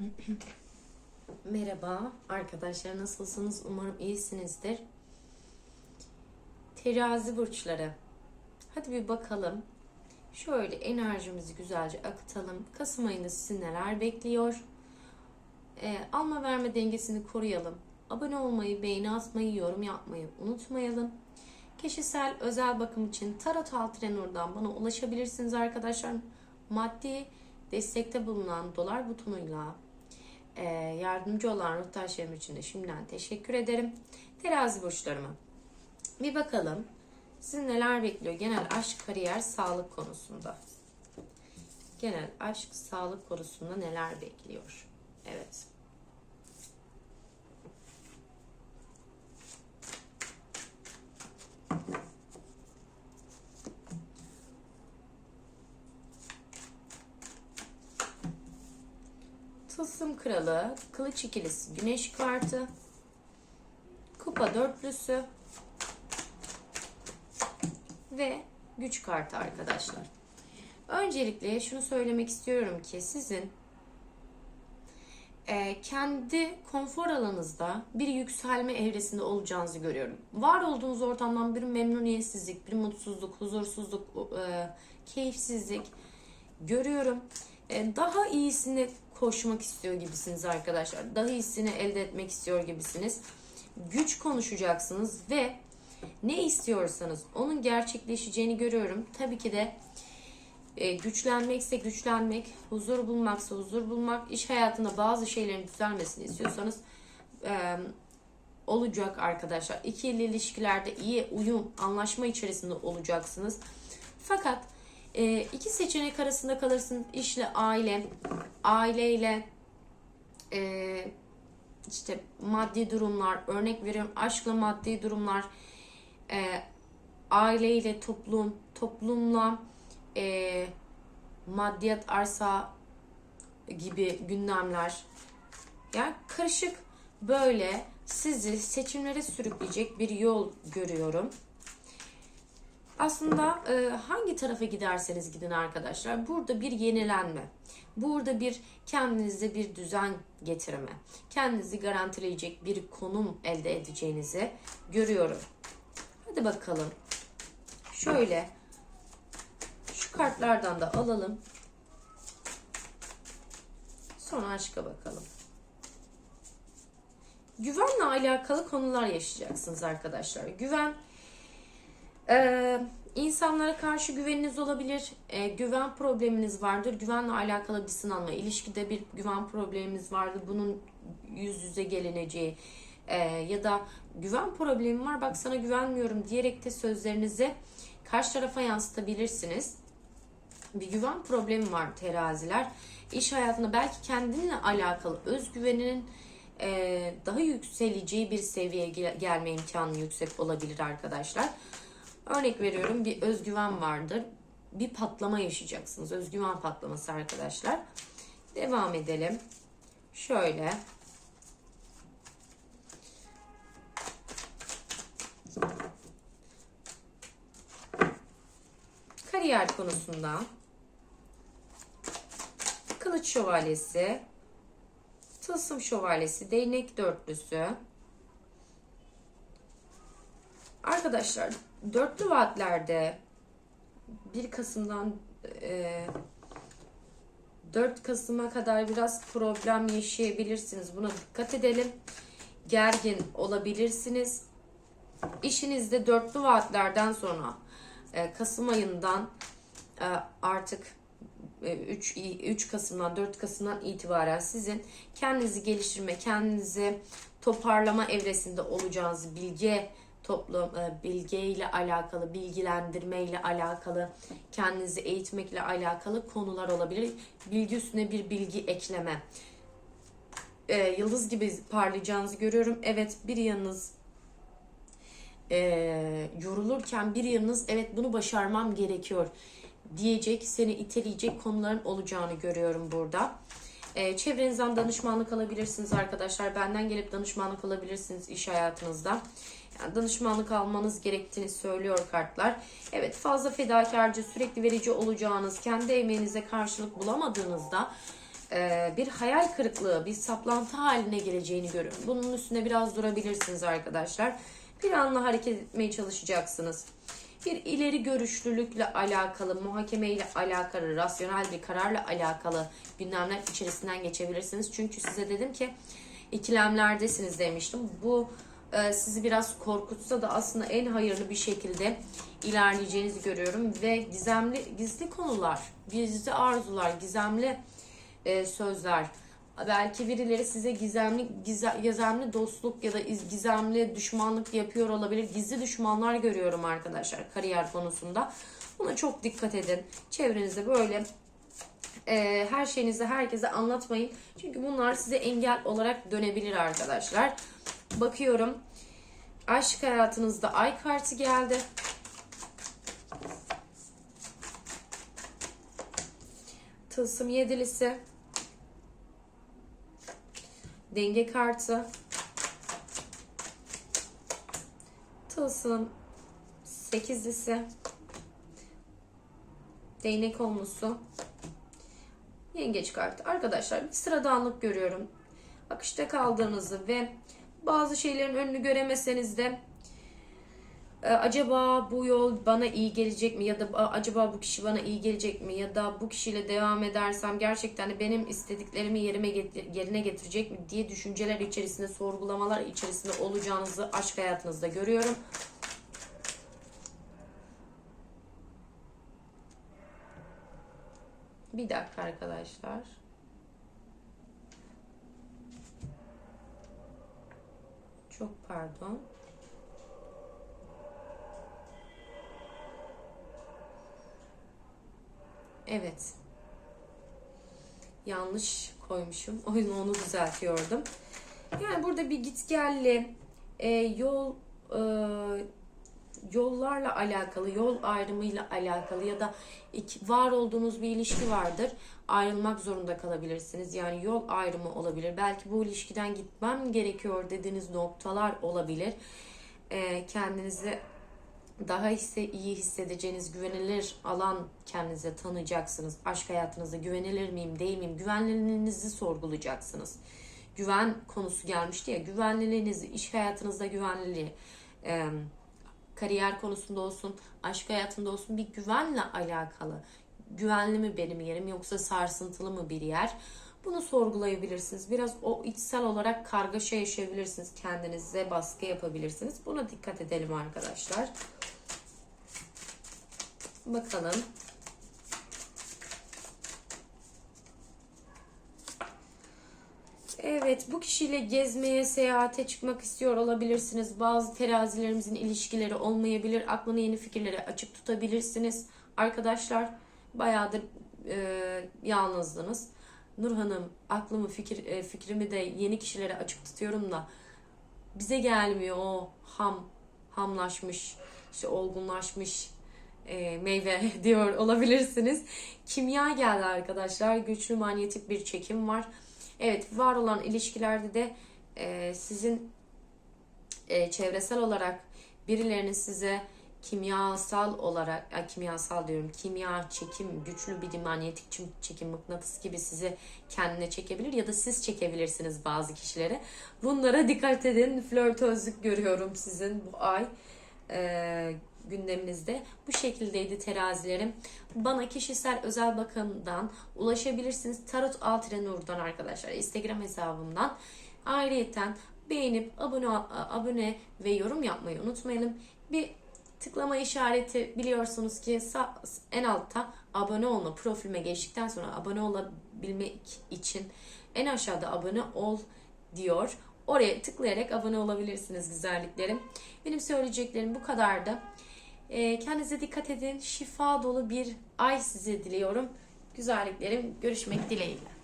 Merhaba arkadaşlar nasılsınız? Umarım iyisinizdir. Terazi burçları. Hadi bir bakalım. Şöyle enerjimizi güzelce akıtalım. Kasım ayında sizi neler bekliyor? Ee, alma verme dengesini koruyalım. Abone olmayı, beğeni atmayı, yorum yapmayı unutmayalım. Kişisel özel bakım için Tarot Altrenur'dan bana ulaşabilirsiniz arkadaşlar. Maddi destekte bulunan dolar butonuyla e, yardımcı olan ruhtaşlarım için de şimdiden teşekkür ederim. Terazi burçlarıma. Bir bakalım sizi neler bekliyor genel aşk, kariyer, sağlık konusunda. Genel aşk, sağlık konusunda neler bekliyor? Evet. Tılsım Kralı, Kılıç ikilisi, Güneş kartı, Kupa dörtlüsü ve Güç kartı arkadaşlar. Öncelikle şunu söylemek istiyorum ki sizin e, kendi konfor alanınızda bir yükselme evresinde olacağınızı görüyorum. Var olduğunuz ortamdan bir memnuniyetsizlik, bir mutsuzluk, huzursuzluk, e, keyifsizlik görüyorum. E, daha iyisini koşmak istiyor gibisiniz arkadaşlar. Daha iyisini elde etmek istiyor gibisiniz. Güç konuşacaksınız ve ne istiyorsanız onun gerçekleşeceğini görüyorum. Tabii ki de e, güçlenmekse güçlenmek, huzur bulmaksa huzur bulmak, iş hayatında bazı şeylerin düzelmesini istiyorsanız e, olacak arkadaşlar. İkili ilişkilerde iyi uyum, anlaşma içerisinde olacaksınız. Fakat e, iki seçenek arasında kalırsın. İşle aile, aileyle e, işte maddi durumlar, örnek veriyorum aşkla maddi durumlar, e, aileyle toplum, toplumla e, maddiyat arsa gibi gündemler. Yani karışık böyle sizi seçimlere sürükleyecek bir yol görüyorum. Aslında e, hangi tarafa giderseniz gidin arkadaşlar burada bir yenilenme, burada bir kendinize bir düzen getirme, kendinizi garantileyecek bir konum elde edeceğinizi görüyorum. Hadi bakalım. Şöyle şu kartlardan da alalım. Sonra aşka bakalım. Güvenle alakalı konular yaşayacaksınız arkadaşlar. Güven ee, insanlara karşı güveniniz olabilir. Ee, güven probleminiz vardır. Güvenle alakalı bir sınanma. ilişkide bir güven probleminiz vardır. Bunun yüz yüze gelineceği e, ya da güven problemi var bak sana güvenmiyorum diyerek de sözlerinizi karşı tarafa yansıtabilirsiniz. Bir güven problemi var teraziler. İş hayatında belki kendinle alakalı özgüveninin e, daha yükseleceği bir seviyeye gel- gelme imkanı yüksek olabilir arkadaşlar. Örnek veriyorum bir özgüven vardır. Bir patlama yaşayacaksınız. Özgüven patlaması arkadaşlar. Devam edelim. Şöyle. Kariyer konusunda Kılıç Şövalyesi, Tılsım Şövalyesi, Değnek Dörtlüsü. Arkadaşlar dörtlü vaatlerde 1 Kasım'dan e, 4 Kasım'a kadar biraz problem yaşayabilirsiniz. Buna dikkat edelim. Gergin olabilirsiniz. İşinizde dörtlü vaatlerden sonra e, Kasım ayından e, artık 3, 3 Kasım'dan 4 Kasım'dan itibaren sizin kendinizi geliştirme, kendinizi toparlama evresinde olacağınız bilgi toplum bilgi ile alakalı, bilgilendirme ile alakalı, kendinizi eğitmekle alakalı konular olabilir. Bilgi üstüne bir bilgi ekleme. Ee, yıldız gibi parlayacağınızı görüyorum. Evet bir yanınız e, yorulurken bir yanınız evet bunu başarmam gerekiyor diyecek, seni iteleyecek konuların olacağını görüyorum burada. E, çevrenizden danışmanlık alabilirsiniz arkadaşlar. Benden gelip danışmanlık alabilirsiniz iş hayatınızda. Yani danışmanlık almanız gerektiğini söylüyor kartlar. Evet fazla fedakarcı, sürekli verici olacağınız, kendi emeğinize karşılık bulamadığınızda e, bir hayal kırıklığı, bir saplantı haline geleceğini görüyorum. Bunun üstüne biraz durabilirsiniz arkadaşlar. Planlı hareket etmeye çalışacaksınız. Bir ileri görüşlülükle alakalı, muhakemeyle alakalı, rasyonel bir kararla alakalı gündemler içerisinden geçebilirsiniz. Çünkü size dedim ki ikilemlerdesiniz demiştim. Bu e, sizi biraz korkutsa da aslında en hayırlı bir şekilde ilerleyeceğinizi görüyorum ve gizemli gizli konular, gizli arzular, gizemli e, sözler. Belki birileri size gizemli gize- gizemli dostluk ya da iz- gizemli düşmanlık yapıyor olabilir. Gizli düşmanlar görüyorum arkadaşlar kariyer konusunda. Buna çok dikkat edin. Çevrenizde böyle e, her şeyinizi herkese anlatmayın. Çünkü bunlar size engel olarak dönebilir arkadaşlar. Bakıyorum. Aşk hayatınızda ay kartı geldi. Tılsım yedilisi. Denge kartı. Tılsım sekizlisi. Değnek olmusu. Yengeç kartı. Arkadaşlar bir sıradanlık görüyorum. Akışta kaldığınızı ve bazı şeylerin önünü göremeseniz de acaba bu yol bana iyi gelecek mi ya da acaba bu kişi bana iyi gelecek mi ya da bu kişiyle devam edersem gerçekten benim istediklerimi yerime getir- yerine getirecek mi diye düşünceler içerisinde sorgulamalar içerisinde olacağınızı aşk hayatınızda görüyorum. Bir dakika arkadaşlar. Çok pardon. Evet. Yanlış koymuşum. O yüzden onu düzeltiyordum. Yani burada bir gitgelli e, yol e, yollarla alakalı, yol ayrımıyla alakalı ya da var olduğunuz bir ilişki vardır. Ayrılmak zorunda kalabilirsiniz. Yani yol ayrımı olabilir. Belki bu ilişkiden gitmem gerekiyor dediğiniz noktalar olabilir. Ee, kendinizi daha hisse, iyi hissedeceğiniz güvenilir alan kendinize tanıyacaksınız. Aşk hayatınızda güvenilir miyim değil miyim? Güvenilirliğinizi sorgulayacaksınız. Güven konusu gelmişti ya. Güvenliliğinizi, iş hayatınızda güvenliliği, e, kariyer konusunda olsun, aşk hayatında olsun bir güvenle alakalı. Güvenli mi benim yerim yoksa sarsıntılı mı bir yer? Bunu sorgulayabilirsiniz. Biraz o içsel olarak kargaşa yaşayabilirsiniz. Kendinize baskı yapabilirsiniz. Buna dikkat edelim arkadaşlar. Bakalım. Evet, bu kişiyle gezmeye, seyahate çıkmak istiyor olabilirsiniz. Bazı terazilerimizin ilişkileri olmayabilir. Aklını yeni fikirlere açık tutabilirsiniz. Arkadaşlar, bayağıdır e, yalnızdınız. Nur Hanım, aklımı, fikir, e, fikrimi de yeni kişilere açık tutuyorum da bize gelmiyor o ham, hamlaşmış, işte olgunlaşmış e, meyve diyor olabilirsiniz. Kimya geldi arkadaşlar. Güçlü manyetik bir çekim var. Evet var olan ilişkilerde de e, sizin e, çevresel olarak birilerinin size kimyasal olarak ya kimyasal diyorum kimya çekim güçlü bir manyetik çekim mıknatıs gibi sizi kendine çekebilir ya da siz çekebilirsiniz bazı kişilere. Bunlara dikkat edin. Flörtözlük görüyorum sizin bu ay e, gündeminizde. Bu şekildeydi terazilerim. Bana kişisel özel bakımdan ulaşabilirsiniz. Tarot Altire Nur'dan arkadaşlar. Instagram hesabımdan. Ayrıyeten beğenip abone abone ve yorum yapmayı unutmayalım. Bir tıklama işareti biliyorsunuz ki en altta abone olma profilime geçtikten sonra abone olabilmek için en aşağıda abone ol diyor. Oraya tıklayarak abone olabilirsiniz güzelliklerim. Benim söyleyeceklerim bu kadardı. Ee, kendinize dikkat edin. Şifa dolu bir ay size diliyorum. Güzelliklerim görüşmek dileğiyle.